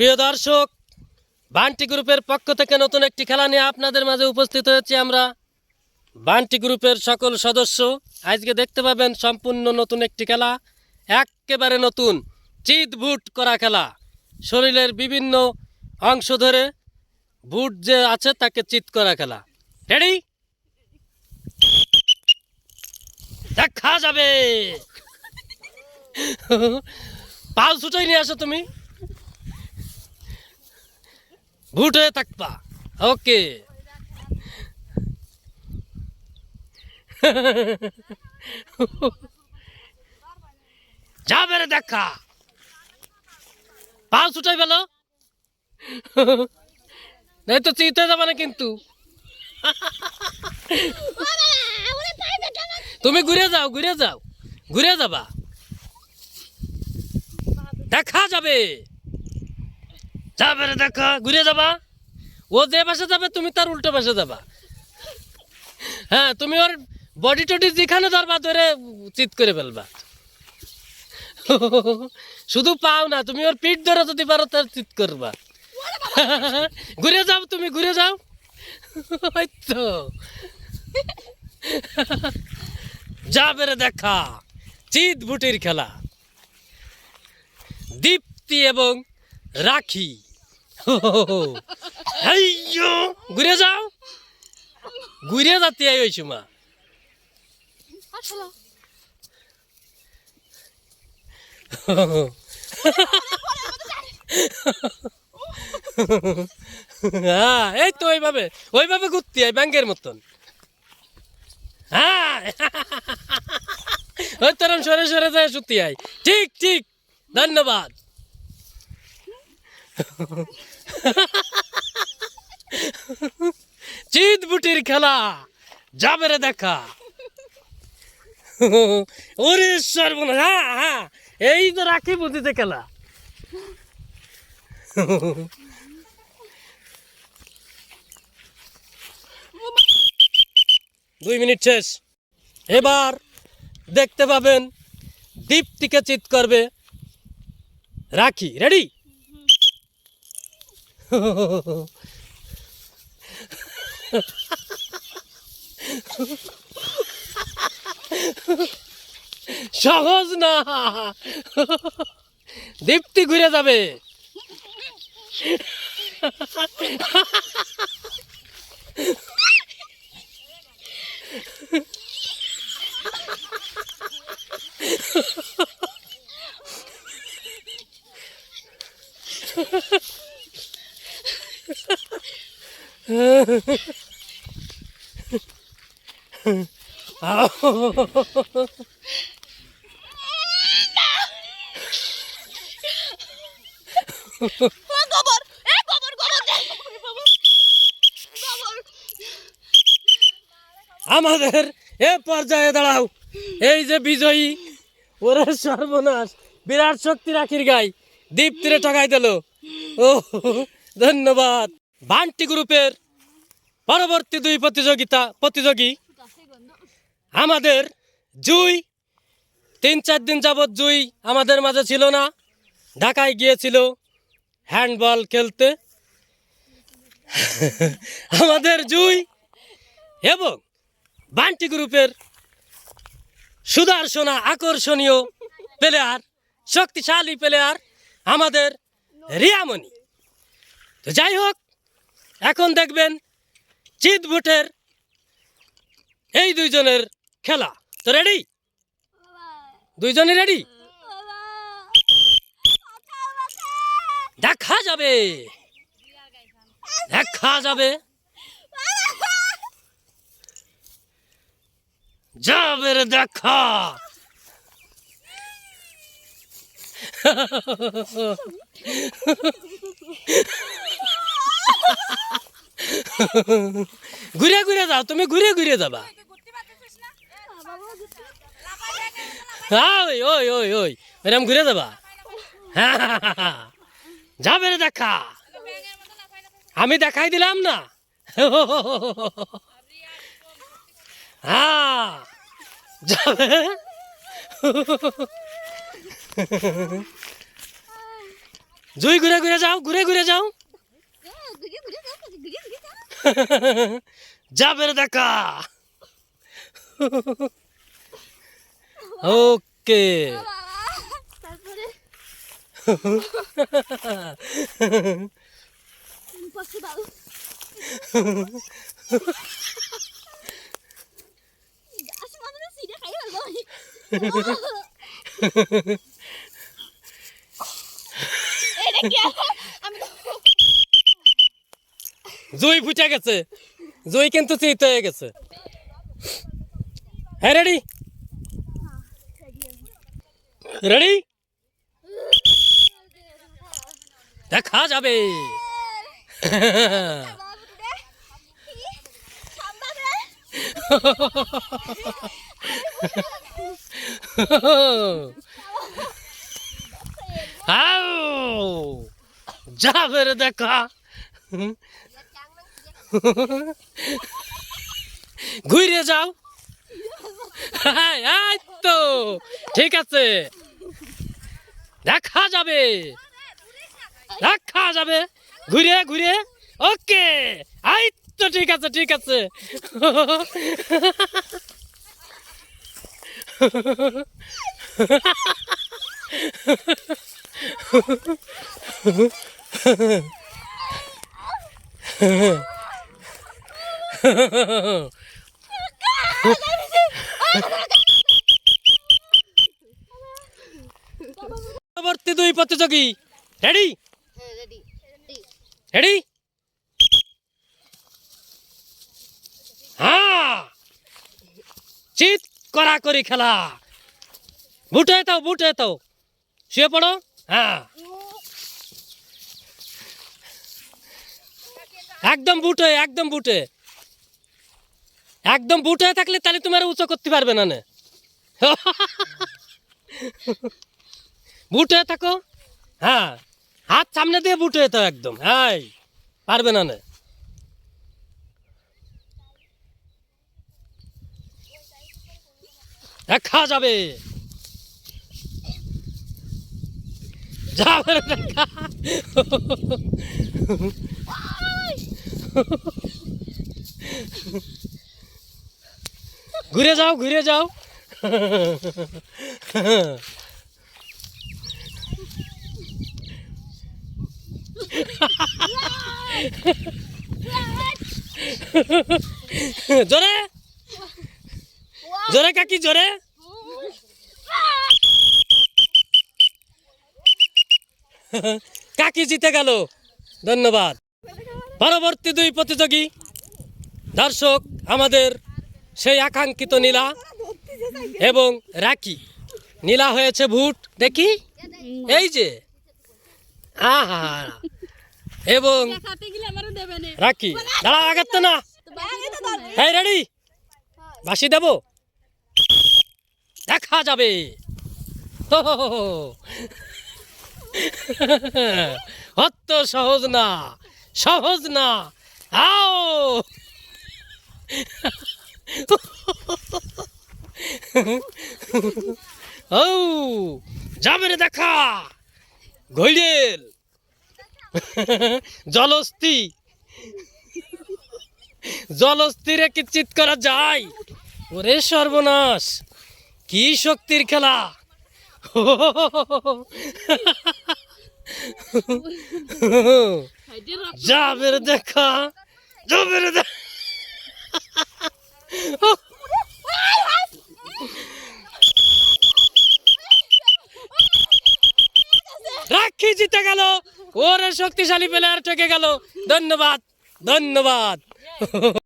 প্রিয় দর্শক, বান্টি গ্রুপের পক্ষ থেকে নতুন একটি খেলা নিয়ে আপনাদের মাঝে উপস্থিত হয়েছি আমরা। বান্টি গ্রুপের সকল সদস্য, আজকে দেখতে পাবেন সম্পূর্ণ নতুন একটি খেলা, একেবারে নতুন, চিত বুট করা খেলা। শরীরের বিভিন্ন অংশ ধরে বুট যে আছে তাকে চিত করা খেলা। রেডি দেখা যাবে। পাল ছুটাই নিয়ে আসো তুমি। বুট হয়ে থাকবা। ওকে। যাবে রে দেখা। পাল ছুটাই গেল নাই তো চিতে যাবে না কিন্তু। তুমি ঘুরে যাও ঘুরে যাও, ঘুরে যাবা। দেখা যাবে। যাবে রে দেখা ঘুরে যাবা। ও যে পাশে যাবে, তুমি তার উল্টো পাশে যাবা। হ্যাঁ তুমি ওর বডি টডি যেখানে ধরবা, ধরে চিত করে ফেলবা। শুধু পাও না, তুমি ওর পিঠ ধরে যদি পারো, তার চিত করবা। ঘুরে যাও তুমি, ঘুরে যাও। ওই তো। যাবে রে দেখা, চিত বুটির খেলা। দীপ্তি এবং রাখি। ঘুরে যাও। ঘুরে যাতে সময় আসলো। হ্যাঁ এই তো ওইভাবে ওইভাবে ঘুরতে হয় ব্যাংকের মতন। হ্যাঁ ওই সরে সরে যায় সত্যি আয়। ঠিক ঠিক ধন্যবাদ। চিত বুটির খেলা যাবে রে দেখা। ওরে সর্বনা হ্যাঁ হ্যাঁ এই তো রাখি বুদ্ধিতে খেলা। দুই মিনিট শেষ। এবার দেখতে পাবেন, দীপ্তিকে চিত করবে রাখি। রেডি সহজ না। দীপ্তি ঘুরে যাবে। আমাদের এ পর্যায়ে দাঁড়াও। এই যে বিজয়ী, ওরে সর্বনাশ, বিরাট শক্তি রাখির গাই, দীপ্তিরে ঠকাই দিল। ও ধন্যবাদ। বান্টি গ্রুপের পরবর্তী দুই প্রতিযোগিতা, প্রতিযোগী আমাদের জুই, তিন চার দিন যাবৎ জুই আমাদের মাঝে ছিল না। ঢাকায় গিয়েছিল হ্যান্ডবল খেলতে। আমাদের জুই এবং বান্টি গ্রুপের সুদর্শনা, আকর্ষণীয় প্লেয়ার শক্তিশালী প্লেয়ার আমাদের রিয়ামণি। তো যাই হোক এখন দেখবেন চিত ভোটের এই দুইজনের খেলা। তো রেডি দুইজনই রেডি দেখা যাবে। দেখা যাবে। যাবে রে দেখা। ঘুরে ঘুরে যাও তুমি ঘুরে ঘুরে যাবা। হ্যাঁ, ওই ওই ওই ওই এরম ঘুরে যাবা। যাবে রে দেখা। আমি দেখাই দিলাম না। হ্যাঁ যাবে। জুই ঘুরে ঘুরে যাও ঘুরে ঘুরে যাও। ঘুরে ঘুরে যাও ঘুরে ঘুরে যাও জাবের দেখা ওকে তারপরে পাশে দাও গাছ মানে সিরে খাই ফেলব এটা কি আমি তো জুই ফুটে গেছে। জুই কিন্তু চিত হয়ে গেছে। হ্যাঁ রেডি? রেডি? দেখা যাবে। যাবে রে দেখা। ঘুরে যাও। তো, ঠিক আছে। দেখা যাবে। দেখা যাবে। ঘুরে ঘুরে। ওকে এই তো, ঠিক আছে ঠিক আছে। পরবর্তী দুই প্রতিযোগী। রেডি রেডি হ্যাঁ। চিত করা করি খেলা। বুটে তো বুটে তো শুয়ে পড়ো। হ্যাঁ। একদম বুটে একদম বুটে। একদম বুটে থাকলে তাহলে তোমার উঁচু করতে পারবে না। বুটে থাকো। হ্যাঁ হাত সামনে দিয়ে বুটে থাকো একদম। হ্যাঁ পারবে না। দেখা যাবে। যাবে দেখা ঘুরে যাও ঘুরে যাও। জোরে? জোরে কাকি জোরে? কাকি জিতে গেল। ধন্যবাদ। পরবর্তী দুই প্রতিযোগী। দর্শক, আমাদের সেই আকাঙ্ক্ষিত নীলা এবং রাখি নীলা হয়েছে ভুট দেখি? এই যে। আহা। এবং খাতে গেলে আমারও দেবে না। হ্যাঁ রেডি? বাসি দেব? দেখা যাবে। অত সহজ না সহজ না। আও। ও যাবে রে দেখা ঘৈরেল জলস্থি জলস্থিরে কি চিত করা যায়? ওরে সর্বনাশ কি শক্তির খেলা? যাবে রে দেখা যাবে দেখা। রাখি জিতে গেল। ওরে শক্তিশালী প্লেয়ার ঠকে গেল। ধন্যবাদ ধন্যবাদ।